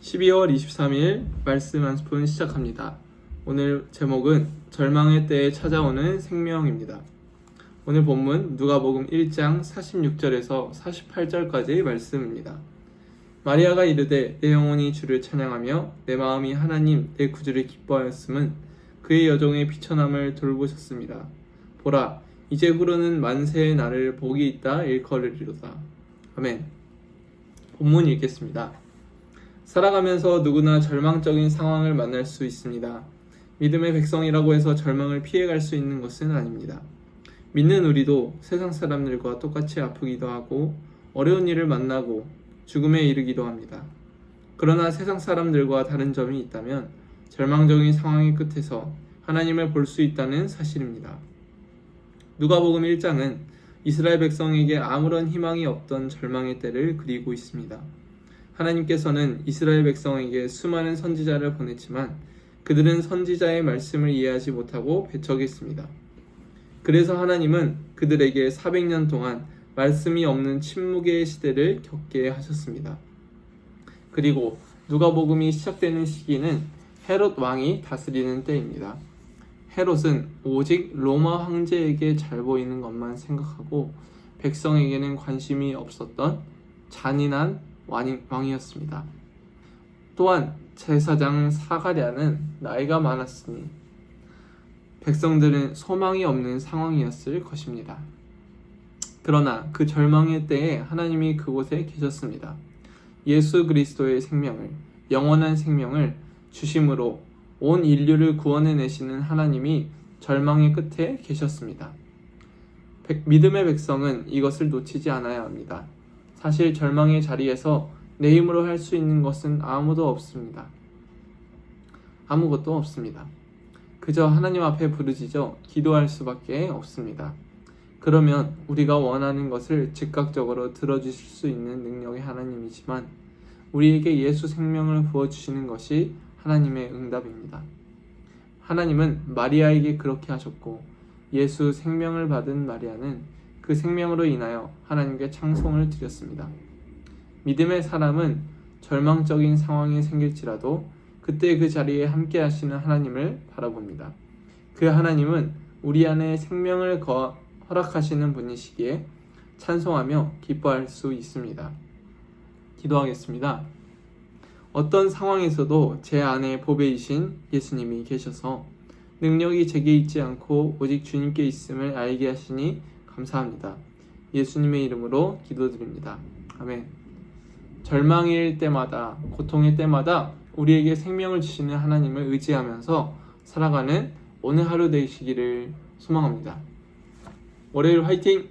12월 23일 말씀 한 스푼 시작합니다. 오늘 제목은 절망의 때에 찾아오는 생명입니다. 오늘 본문 누가복음 1장 46절에서 48절까지의 말씀입니다. 마리아가 이르되 내 영혼이 주를 찬양하며 내 마음이 하나님 내 구주를 기뻐하였음은 그의 여종의 비천함을 돌보셨습니다. 보라 이제 후로는 만세의 날을 복이 있다 일컬으리로다. 아멘. 본문 읽겠습니다. 살아가면서 누구나 절망적인 상황을 만날 수 있습니다. 믿음의 백성이라고 해서 절망을 피해갈 수 있는 것은 아닙니다. 믿는 우리도 세상 사람들과 똑같이 아프기도 하고 어려운 일을 만나고 죽음에 이르기도 합니다. 그러나 세상 사람들과 다른 점이 있다면 절망적인 상황의 끝에서 하나님을 볼 수 있다는 사실입니다. 누가복음 1장은 이스라엘 백성에게 아무런 희망이 없던 절망의 때를 그리고 있습니다. 하나님께서는 이스라엘 백성에게 수많은 선지자를 보냈지만 그들은 선지자의 말씀을 이해하지 못하고 배척했습니다. 그래서 하나님은 그들에게 400년 동안 말씀이 없는 침묵의 시대를 겪게 하셨습니다. 그리고 누가복음이 시작되는 시기는 헤롯 왕이 다스리는 때입니다. 헤롯은 오직 로마 황제에게 잘 보이는 것만 생각하고 백성에게는 관심이 없었던 잔인한 왕이- 왕이었습니다. 또한 제사장 사가랴는 나이가 많았으니 백성들은 소망이 없는 상황이었을 것입니다. 그러나 그 절망의 때에 하나님이 그곳에 계셨습니다. 예수 그리스도의 생명을 영원한 생명을 주심으로 온 인류를 구원해 내시는 하나님이 절망의 끝에 계셨습니다. 백- 믿음의 백성은 이것을 놓치지 않아야 합니다. 사실 절망의 자리에서 내 힘으로 할 수 있는 것은 아무도 없습니다. 아무것도 없습니다. 그저 하나님 앞에 부르짖어 기도할 수밖에 없습니다. 그러면 우리가 원하는 것을 즉각적으로 들어주실 수 있는 능력의 하나님이지만 우리에게 예수 생명을 부어주시는 것이 하나님의 응답입니다. 하나님은 마리아에게 그렇게 하셨고 예수 생명을 받은 마리아는 그 생명으로 인하여 하나님께 찬송을 드렸습니다. 믿음의 사람은 절망적인 상황이 생길지라도 그때 그 자리에 함께 하시는 하나님을 바라봅니다. 그 하나님은 우리 안에 생명을 거, 허락하시는 분이시기에 찬송하며 기뻐할 수 있습니다. 기도하겠습니다. 어떤 상황에서도 제 안에 보배이신 예수님이 계셔서 능력이 제게 있지 않고 오직 주님께 있음을 알게 하시니 감사합니다. 예수님의 이름으로 기도드립니다. 아멘. 절망일 때마다, 고통일 때마다 우리에게 생명을 주시는 하나님을 의지하면서 살아가는 오늘 하루 되시기를 소망합니다. 월요일 화이팅!